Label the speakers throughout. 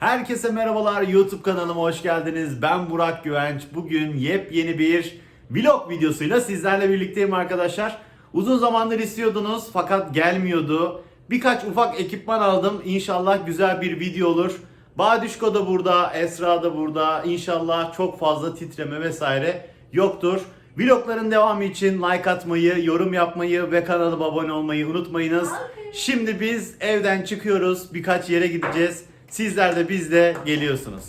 Speaker 1: Herkese merhabalar YouTube kanalıma hoş geldiniz. Ben Burak Güvenç. Bugün yepyeni bir vlog videosuyla sizlerle birlikteyim arkadaşlar. Uzun zamandır istiyordunuz fakat gelmiyordu. Birkaç ufak ekipman aldım. İnşallah güzel bir video olur. Badüşko da burada, Esra da burada. İnşallah çok fazla titreme vesaire yoktur. Vlogların devamı için like atmayı, yorum yapmayı ve kanalıma abone olmayı unutmayınız. Şimdi biz evden çıkıyoruz. Birkaç yere gideceğiz. Sizler de biz de geliyorsunuz.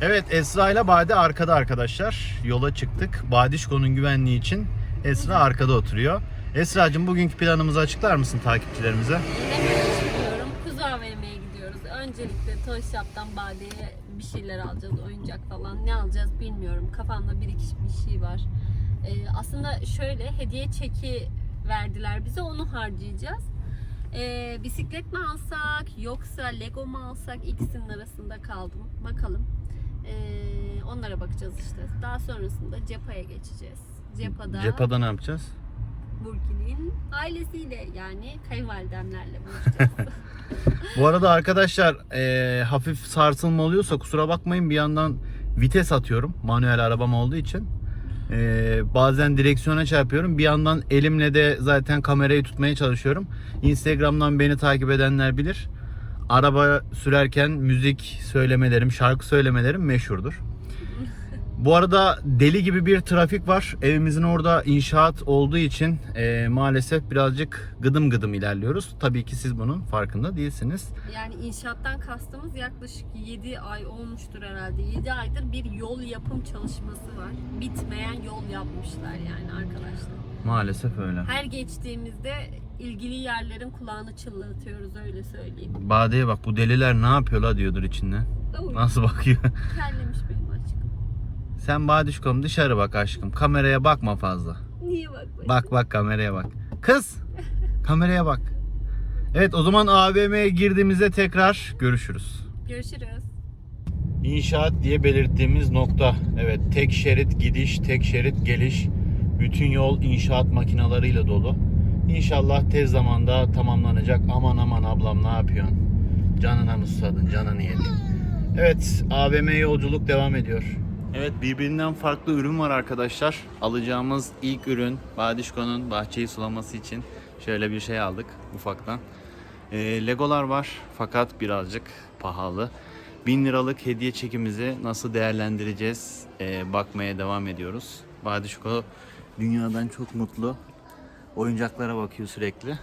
Speaker 1: Evet Esra ile Bade arkada arkadaşlar. Yola çıktık. Badişko'nun güvenliği için Esra arkada oturuyor. Esra'cığım bugünkü planımızı açıklar mısın takipçilerimize?
Speaker 2: Yemeğe çıkıyorum. Kuzu AVM'ye gidiyoruz. Öncelikle Toy Shop'tan Bade'ye bir şeyler alacağız. Oyuncak falan. Ne alacağız bilmiyorum. Kafamda bir iki bir şey var. Ee, aslında şöyle hediye çeki verdiler bize. Onu harcayacağız. Ee, bisiklet mi alsak yoksa Lego mu alsak ikisinin arasında kaldım. Bakalım. Ee, onlara bakacağız işte. Daha sonrasında Cepa'ya geçeceğiz. Cepa'da
Speaker 1: Cepa'da ne yapacağız?
Speaker 2: Burki'nin ailesiyle yani kayınvalidemlerle buluşacağız.
Speaker 1: Bu arada arkadaşlar e, hafif sarsılma oluyorsa kusura bakmayın bir yandan vites atıyorum manuel arabam olduğu için. E, bazen direksiyona çarpıyorum bir yandan elimle de zaten kamerayı tutmaya çalışıyorum. Instagram'dan beni takip edenler bilir. Araba sürerken müzik söylemelerim, şarkı söylemelerim meşhurdur. Bu arada deli gibi bir trafik var. Evimizin orada inşaat olduğu için e, maalesef birazcık gıdım gıdım ilerliyoruz. Tabii ki siz bunun farkında değilsiniz.
Speaker 2: yani inşaattan kastımız yaklaşık 7 ay olmuştur herhalde. 7 aydır bir yol yapım çalışması var. Bitmeyen yol yapmışlar yani arkadaşlar.
Speaker 1: Maalesef öyle.
Speaker 2: Her geçtiğimizde ilgili yerlerin kulağını çınlatıyoruz öyle söyleyeyim.
Speaker 1: Bade'ye bak bu deliler ne yapıyor la diyordur içinden.
Speaker 2: Uy,
Speaker 1: Nasıl bakıyor?
Speaker 2: terlemiş benim aşkım.
Speaker 1: Sen Badişkom dışarı bak aşkım. Kameraya bakma fazla.
Speaker 2: Niye bak bakayım?
Speaker 1: Bak bak kameraya bak. Kız! Kameraya bak. Evet o zaman AVM'ye girdiğimizde tekrar görüşürüz.
Speaker 2: Görüşürüz.
Speaker 1: İnşaat diye belirttiğimiz nokta. Evet tek şerit gidiş, tek şerit geliş. Bütün yol inşaat makinalarıyla dolu. İnşallah tez zamanda tamamlanacak. Aman aman ablam ne yapıyorsun? Canına mı susadın, canını yedin. Evet AVM yolculuk devam ediyor. Evet birbirinden farklı ürün var arkadaşlar. Alacağımız ilk ürün Badişko'nun bahçeyi sulaması için şöyle bir şey aldık ufaktan. Ee, Legolar var fakat birazcık pahalı. 1000 liralık hediye çekimizi nasıl değerlendireceğiz ee, bakmaya devam ediyoruz. Badişko dünyadan çok mutlu. Oyuncaklara bakıyor sürekli.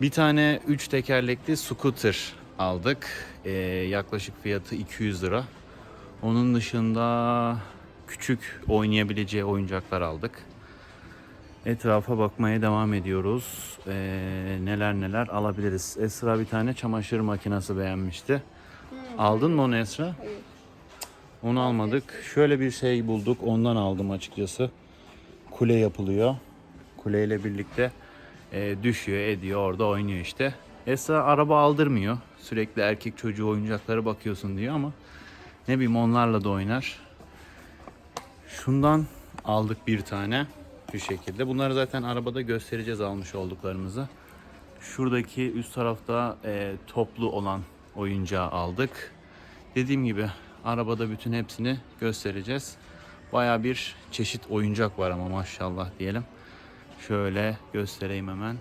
Speaker 1: Bir tane 3 tekerlekli scooter aldık. Ee, yaklaşık fiyatı 200 lira. Onun dışında küçük oynayabileceği oyuncaklar aldık. Etrafa bakmaya devam ediyoruz. Ee, neler neler alabiliriz. Esra bir tane çamaşır makinesi beğenmişti. Aldın mı onu Esra?
Speaker 2: Hayır.
Speaker 1: Onu almadık. Şöyle bir şey bulduk. Ondan aldım açıkçası. Kule yapılıyor. Kuleyle birlikte e, düşüyor, ediyor, orada oynuyor işte. Esra araba aldırmıyor. Sürekli erkek çocuğu oyuncaklara bakıyorsun diyor ama ne bileyim onlarla da oynar. Şundan aldık bir tane şu şekilde. Bunları zaten arabada göstereceğiz almış olduklarımızı. Şuradaki üst tarafta e, toplu olan oyuncağı aldık. Dediğim gibi arabada bütün hepsini göstereceğiz. Baya bir çeşit oyuncak var ama maşallah diyelim. Şöyle göstereyim hemen.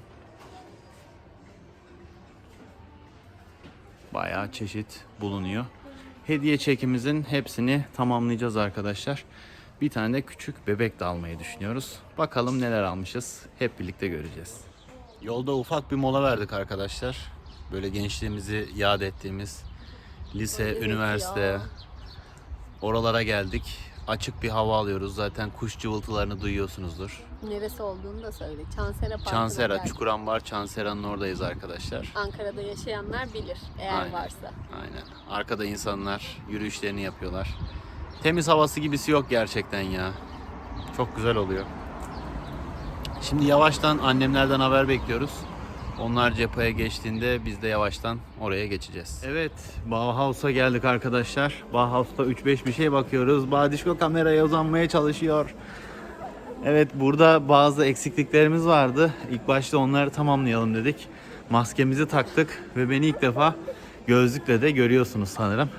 Speaker 1: Bayağı çeşit bulunuyor. Hediye çekimizin hepsini tamamlayacağız arkadaşlar. Bir tane de küçük bebek de almayı düşünüyoruz. Bakalım neler almışız. Hep birlikte göreceğiz. Yolda ufak bir mola verdik arkadaşlar. Böyle gençliğimizi yad ettiğimiz lise,
Speaker 2: Evet
Speaker 1: üniversite
Speaker 2: ya.
Speaker 1: oralara geldik. Açık bir hava alıyoruz. Zaten kuş cıvıltılarını duyuyorsunuzdur.
Speaker 2: Neresi olduğunu da söyle. Çansera Parkı'na
Speaker 1: Çansera,
Speaker 2: geldik.
Speaker 1: Çukurambar, Çansera'nın oradayız arkadaşlar.
Speaker 2: Ankara'da yaşayanlar bilir eğer
Speaker 1: Aynen.
Speaker 2: varsa.
Speaker 1: Aynen. Arkada insanlar yürüyüşlerini yapıyorlar. Temiz havası gibisi yok gerçekten ya. Çok güzel oluyor. Şimdi yavaştan annemlerden haber bekliyoruz. Onlar cephaya geçtiğinde biz de yavaştan oraya geçeceğiz. Evet, Bauhaus'a geldik arkadaşlar. Bauhaus'ta 3-5 bir şey bakıyoruz. Badişko kameraya uzanmaya çalışıyor. Evet, burada bazı eksikliklerimiz vardı. İlk başta onları tamamlayalım dedik. Maskemizi taktık ve beni ilk defa gözlükle de görüyorsunuz sanırım.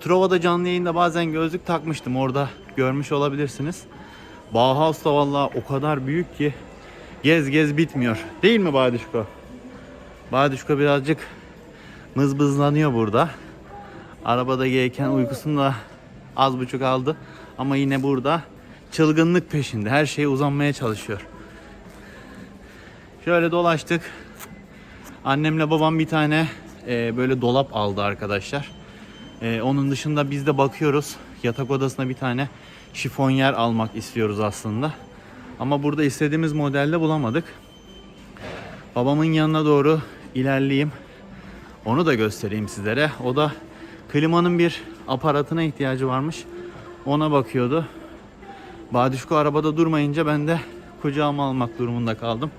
Speaker 1: Trova'da canlı yayında bazen gözlük takmıştım. Orada görmüş olabilirsiniz. Bauhaus da valla o kadar büyük ki gez gez bitmiyor. Değil mi Badişko? Badişko birazcık mızbızlanıyor burada. Arabada gelirken uykusunu da az buçuk aldı. Ama yine burada çılgınlık peşinde. Her şeye uzanmaya çalışıyor. Şöyle dolaştık. Annemle babam bir tane e, böyle dolap aldı arkadaşlar. E, onun dışında biz de bakıyoruz. Yatak odasına bir tane şifonyer almak istiyoruz aslında. Ama burada istediğimiz modelde bulamadık. Babamın yanına doğru ilerleyeyim. Onu da göstereyim sizlere. O da klimanın bir aparatına ihtiyacı varmış. Ona bakıyordu. Badişko arabada durmayınca ben de kucağıma almak durumunda kaldım.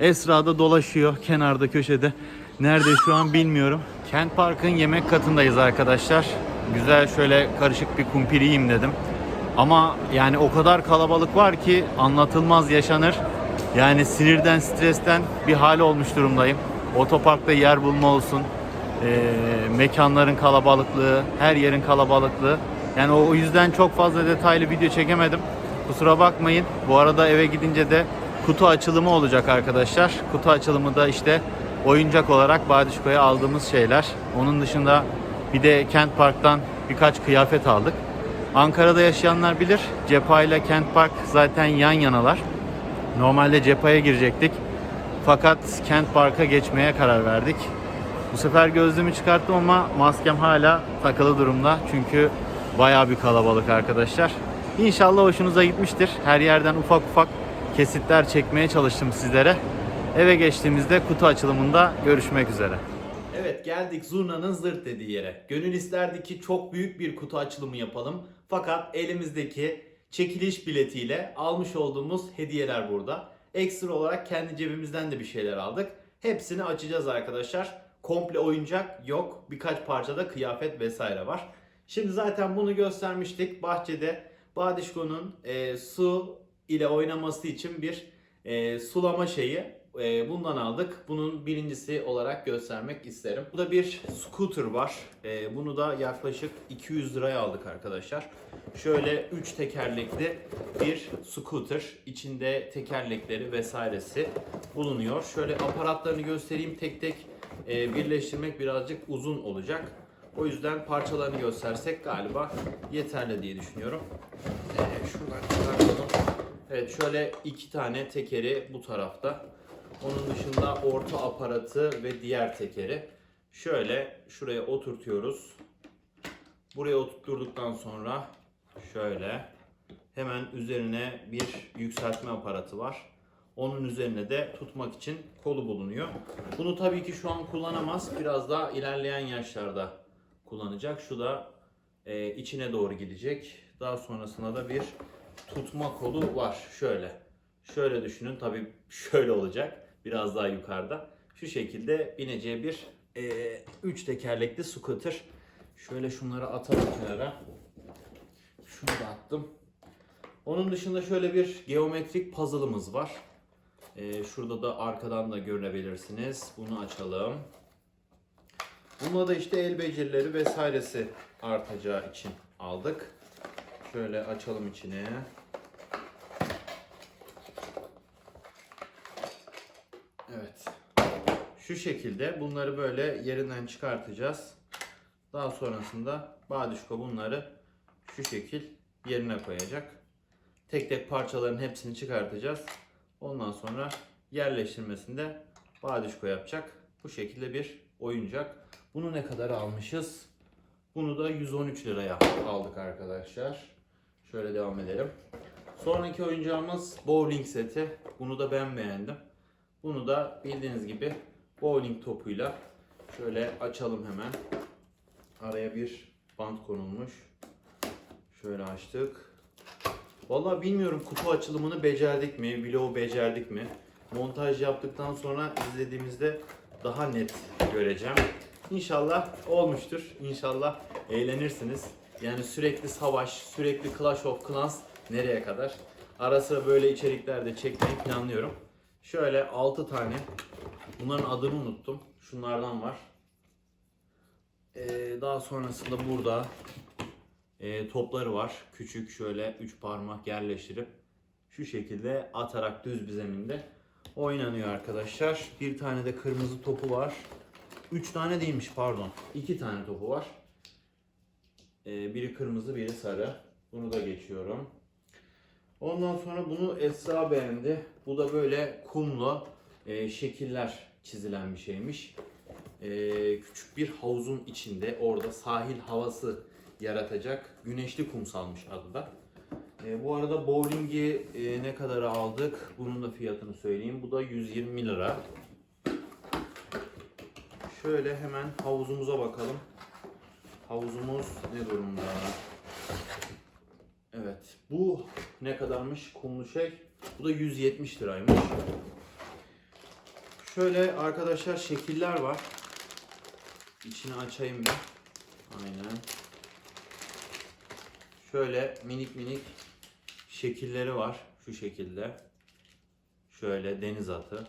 Speaker 1: Esra da dolaşıyor kenarda köşede. Nerede şu an bilmiyorum. Kent Park'ın yemek katındayız arkadaşlar. Güzel şöyle karışık bir kumpir yiyeyim dedim. Ama yani o kadar kalabalık var ki anlatılmaz yaşanır. Yani sinirden, stresten bir hal olmuş durumdayım. Otoparkta yer bulma olsun, eee, mekanların kalabalıklığı, her yerin kalabalıklığı. Yani o yüzden çok fazla detaylı video çekemedim. Kusura bakmayın. Bu arada eve gidince de kutu açılımı olacak arkadaşlar. Kutu açılımı da işte oyuncak olarak Badişko'ya aldığımız şeyler. Onun dışında bir de Kent Park'tan birkaç kıyafet aldık. Ankara'da yaşayanlar bilir. Cepa ile Kent Park zaten yan yanalar. Normalde Cepa'ya girecektik. Fakat Kent Park'a geçmeye karar verdik. Bu sefer gözlüğümü çıkarttım ama maskem hala takılı durumda. Çünkü bayağı bir kalabalık arkadaşlar. İnşallah hoşunuza gitmiştir. Her yerden ufak ufak kesitler çekmeye çalıştım sizlere. Eve geçtiğimizde kutu açılımında görüşmek üzere. Evet geldik Zurna'nın zırt dediği yere. Gönül isterdi ki çok büyük bir kutu açılımı yapalım. Fakat elimizdeki çekiliş biletiyle almış olduğumuz hediyeler burada. Ekstra olarak kendi cebimizden de bir şeyler aldık. Hepsini açacağız arkadaşlar. Komple oyuncak yok. Birkaç parçada kıyafet vesaire var. Şimdi zaten bunu göstermiştik. Bahçede Badişko'nun e, su ile oynaması için bir e, sulama şeyi. E, bundan aldık. Bunun birincisi olarak göstermek isterim. Burada bir scooter var. E, bunu da yaklaşık 200 liraya aldık arkadaşlar. Şöyle 3 tekerlekli bir scooter. İçinde tekerlekleri vesairesi bulunuyor. Şöyle aparatlarını göstereyim tek tek e, birleştirmek birazcık uzun olacak. O yüzden parçalarını göstersek galiba yeterli diye düşünüyorum. Ee, şuradan çıkartalım. Evet şöyle iki tane tekeri bu tarafta. Onun dışında orta aparatı ve diğer tekeri. Şöyle şuraya oturtuyoruz. Buraya oturtturduktan sonra şöyle hemen üzerine bir yükseltme aparatı var. Onun üzerine de tutmak için kolu bulunuyor. Bunu tabii ki şu an kullanamaz. Biraz daha ilerleyen yaşlarda kullanacak. Şu da e, içine doğru gidecek. Daha sonrasında da bir tutma kolu var. Şöyle. Şöyle düşünün. Tabii şöyle olacak. Biraz daha yukarıda. Şu şekilde bineceği bir 3 tekerlekli scooter. Şöyle şunları atalım kenara. Şunu da attım. Onun dışında şöyle bir geometrik puzzle'ımız var. Ee, şurada da arkadan da görebilirsiniz. Bunu açalım. Bunda da işte el becerileri vesairesi artacağı için aldık. Şöyle açalım içine. Evet. Şu şekilde bunları böyle yerinden çıkartacağız. Daha sonrasında Badişko bunları şu şekil yerine koyacak. Tek tek parçaların hepsini çıkartacağız. Ondan sonra yerleştirmesinde Badişko yapacak. Bu şekilde bir oyuncak. Bunu ne kadar almışız? Bunu da 113 liraya aldık arkadaşlar. Şöyle devam edelim. Sonraki oyuncağımız bowling seti. Bunu da ben beğendim. Bunu da bildiğiniz gibi bowling topuyla şöyle açalım hemen. Araya bir bant konulmuş. Şöyle açtık. Vallahi bilmiyorum kutu açılımını becerdik mi, vlogu becerdik mi? Montaj yaptıktan sonra izlediğimizde daha net göreceğim. İnşallah olmuştur. İnşallah eğlenirsiniz. Yani sürekli savaş, sürekli Clash of Clans nereye kadar? Ara sıra böyle içerikler de çekmeyi planlıyorum. Şöyle 6 tane. Bunların adını unuttum. Şunlardan var. Ee, daha sonrasında burada e, topları var. Küçük şöyle 3 parmak yerleştirip şu şekilde atarak düz bir zeminde oynanıyor arkadaşlar. Bir tane de kırmızı topu var. 3 tane değilmiş pardon. 2 tane topu var. Ee, biri kırmızı biri sarı. Bunu da geçiyorum. Ondan sonra bunu Esra beğendi. Bu da böyle kumlu e, şekiller çizilen bir şeymiş. E, küçük bir havuzun içinde orada sahil havası yaratacak güneşli kumsalmış adı da. E, bu arada bowlingi e, ne kadar aldık? Bunun da fiyatını söyleyeyim. Bu da 120 lira. Şöyle hemen havuzumuza bakalım. Havuzumuz ne durumda? Evet. Bu ne kadarmış kumlu şey? Bu da 170 liraymış. Şöyle arkadaşlar şekiller var. İçini açayım bir. Aynen. Şöyle minik minik şekilleri var. Şu şekilde. Şöyle deniz atı.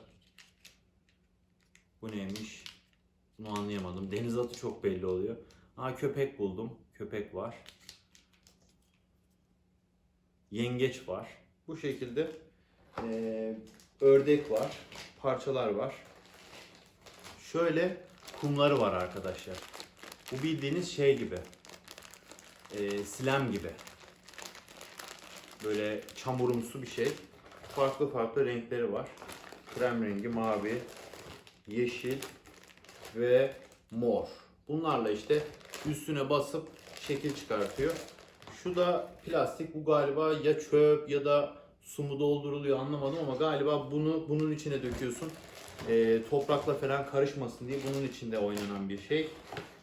Speaker 1: Bu neymiş? Bunu anlayamadım. Deniz atı çok belli oluyor. Aa köpek buldum. Köpek var. Yengeç var. Bu şekilde eee, ördek var. Parçalar var. Şöyle kumları var arkadaşlar. Bu bildiğiniz şey gibi. Eee silem gibi. Böyle çamurumsu bir şey. Farklı farklı renkleri var. Krem rengi, mavi, yeşil ve mor. Bunlarla işte üstüne basıp şekil çıkartıyor. Şu da plastik. Bu galiba ya çöp ya da su mu dolduruluyor anlamadım ama galiba bunu bunun içine döküyorsun. Ee, toprakla falan karışmasın diye bunun içinde oynanan bir şey.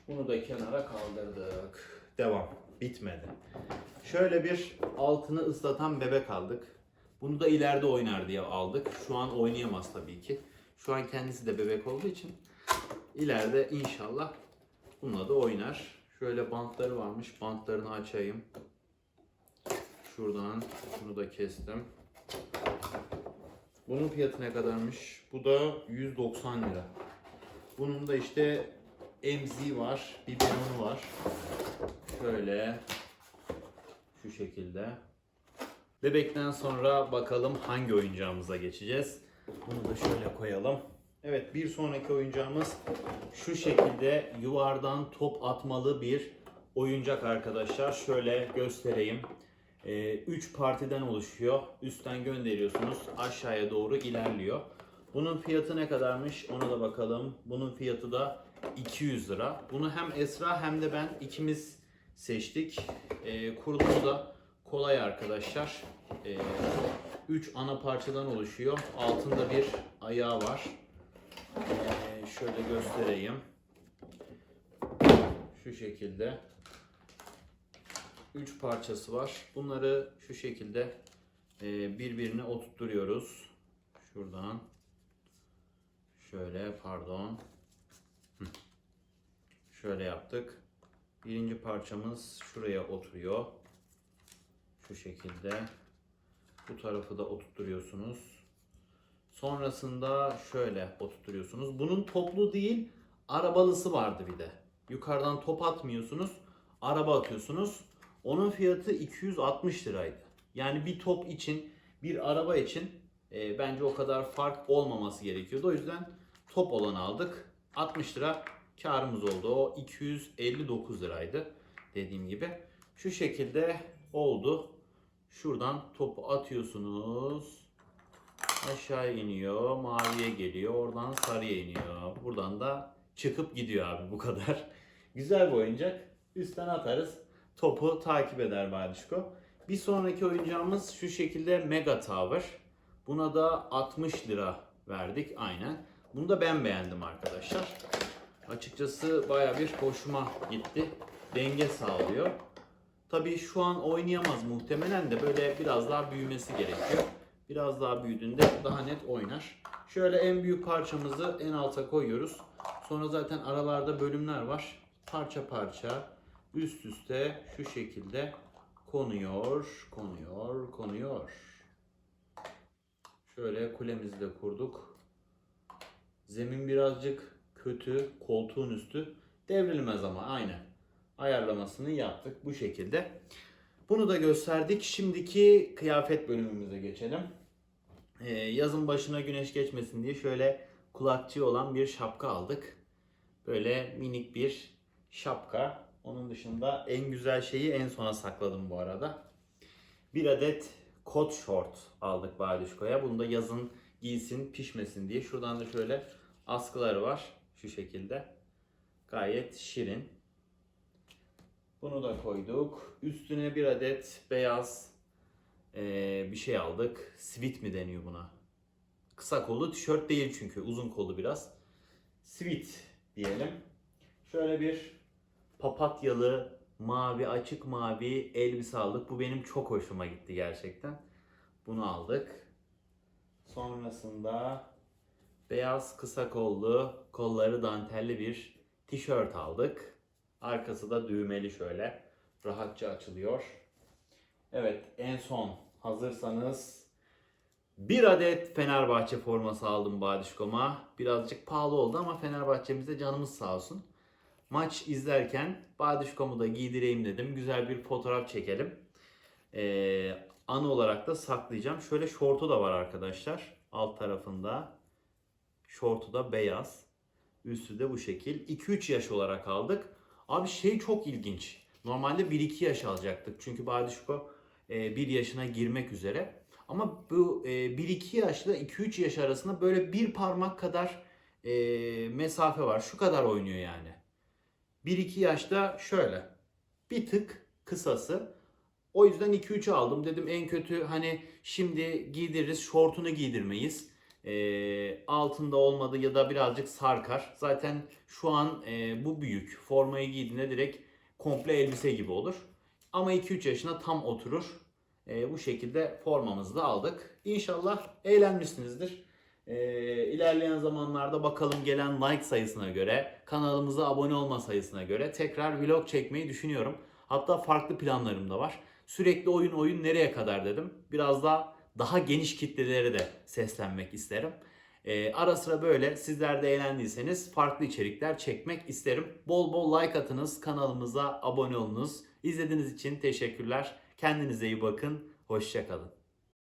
Speaker 1: Bunu da kenara kaldırdık. Devam. Bitmedi. Şöyle bir altını ıslatan bebek aldık. Bunu da ileride oynar diye aldık. Şu an oynayamaz tabii ki. Şu an kendisi de bebek olduğu için ileride inşallah bununla da oynar. Şöyle bantları varmış. Bantlarını açayım. Şuradan bunu da kestim. Bunun fiyatı ne kadarmış? Bu da 190 lira. Bunun da işte emziği var, biberonu var. Şöyle şu şekilde. Bebekten sonra bakalım hangi oyuncağımıza geçeceğiz. Bunu da şöyle koyalım. Evet bir sonraki oyuncağımız şu şekilde yuvardan top atmalı bir oyuncak arkadaşlar. Şöyle göstereyim. 3 partiden oluşuyor. Üstten gönderiyorsunuz. Aşağıya doğru ilerliyor. Bunun fiyatı ne kadarmış ona da bakalım. Bunun fiyatı da 200 lira. Bunu hem Esra hem de ben ikimiz seçtik. Ee, kurulumu da kolay arkadaşlar. 3 ana parçadan oluşuyor. Altında bir ayağı var. Ee, şöyle göstereyim. Şu şekilde. 3 parçası var. Bunları şu şekilde e, birbirine oturtturuyoruz. Şuradan. Şöyle pardon. Şöyle yaptık. Birinci parçamız şuraya oturuyor. Şu şekilde. Bu tarafı da oturtturuyorsunuz. Sonrasında şöyle oturtuyorsunuz. Bunun toplu değil, arabalısı vardı bir de. Yukarıdan top atmıyorsunuz, araba atıyorsunuz. Onun fiyatı 260 liraydı. Yani bir top için, bir araba için e, bence o kadar fark olmaması gerekiyordu. O yüzden top olanı aldık. 60 lira karımız oldu. O 259 liraydı dediğim gibi. Şu şekilde oldu. Şuradan topu atıyorsunuz. Aşağı iniyor, maviye geliyor, oradan sarıya iniyor. Buradan da çıkıp gidiyor abi bu kadar. Güzel bir oyuncak. Üstten atarız. Topu takip eder Badişko. Bir sonraki oyuncağımız şu şekilde Mega Tower. Buna da 60 lira verdik aynen. Bunu da ben beğendim arkadaşlar. Açıkçası baya bir hoşuma gitti. Denge sağlıyor. Tabii şu an oynayamaz muhtemelen de böyle biraz daha büyümesi gerekiyor. Biraz daha büyüdüğünde daha net oynar. Şöyle en büyük parçamızı en alta koyuyoruz. Sonra zaten aralarda bölümler var. Parça parça üst üste şu şekilde konuyor, konuyor, konuyor. Şöyle kulemizi de kurduk. Zemin birazcık kötü, koltuğun üstü. Devrilmez ama aynen. Ayarlamasını yaptık bu şekilde. Bunu da gösterdik. Şimdiki kıyafet bölümümüze geçelim. Ee, yazın başına güneş geçmesin diye şöyle kulakçığı olan bir şapka aldık. Böyle minik bir şapka. Onun dışında en güzel şeyi en sona sakladım bu arada. Bir adet kot short aldık Badüşko'ya. Bunu da yazın giysin, pişmesin diye. Şuradan da şöyle askıları var. Şu şekilde. Gayet şirin. Bunu da koyduk. Üstüne bir adet beyaz eee, bir şey aldık. Sweat mi deniyor buna? Kısa kollu tişört değil çünkü. Uzun kollu biraz. Sweat diyelim. Şöyle bir papatyalı mavi açık mavi elbise aldık. Bu benim çok hoşuma gitti gerçekten. Bunu aldık. Sonrasında beyaz kısa kollu kolları dantelli bir tişört aldık. Arkası da düğmeli şöyle. Rahatça açılıyor. Evet en son hazırsanız bir adet Fenerbahçe forması aldım Badişkom'a. Birazcık pahalı oldu ama Fenerbahçe'mize canımız sağ olsun. Maç izlerken Badişkom'u da giydireyim dedim. Güzel bir fotoğraf çekelim. Ee, anı olarak da saklayacağım. Şöyle şortu da var arkadaşlar. Alt tarafında. Şortu da beyaz. Üstü de bu şekil. 2-3 yaş olarak aldık. Abi şey çok ilginç. Normalde 1-2 yaş alacaktık. Çünkü Badişko 1 yaşına girmek üzere. Ama bu e, 1-2 yaşla 2-3 yaş arasında böyle bir parmak kadar e, mesafe var. Şu kadar oynuyor yani. 1-2 yaşta şöyle. Bir tık kısası. O yüzden 2-3 aldım. Dedim en kötü hani şimdi giydiririz. Şortunu giydirmeyiz. E, altında olmadı ya da birazcık sarkar. Zaten şu an e, bu büyük. Formayı giydiğinde direkt komple elbise gibi olur. Ama 2-3 yaşına tam oturur. E, bu şekilde formamızı da aldık. İnşallah eğlenmişsinizdir. E, ilerleyen zamanlarda bakalım gelen like sayısına göre, kanalımıza abone olma sayısına göre tekrar vlog çekmeyi düşünüyorum. Hatta farklı planlarım da var. Sürekli oyun oyun nereye kadar dedim. Biraz daha daha geniş kitlelere de seslenmek isterim. E, ara sıra böyle sizler de eğlendiyseniz farklı içerikler çekmek isterim. Bol bol like atınız, kanalımıza abone olunuz. İzlediğiniz için teşekkürler. Kendinize iyi bakın. Hoşçakalın.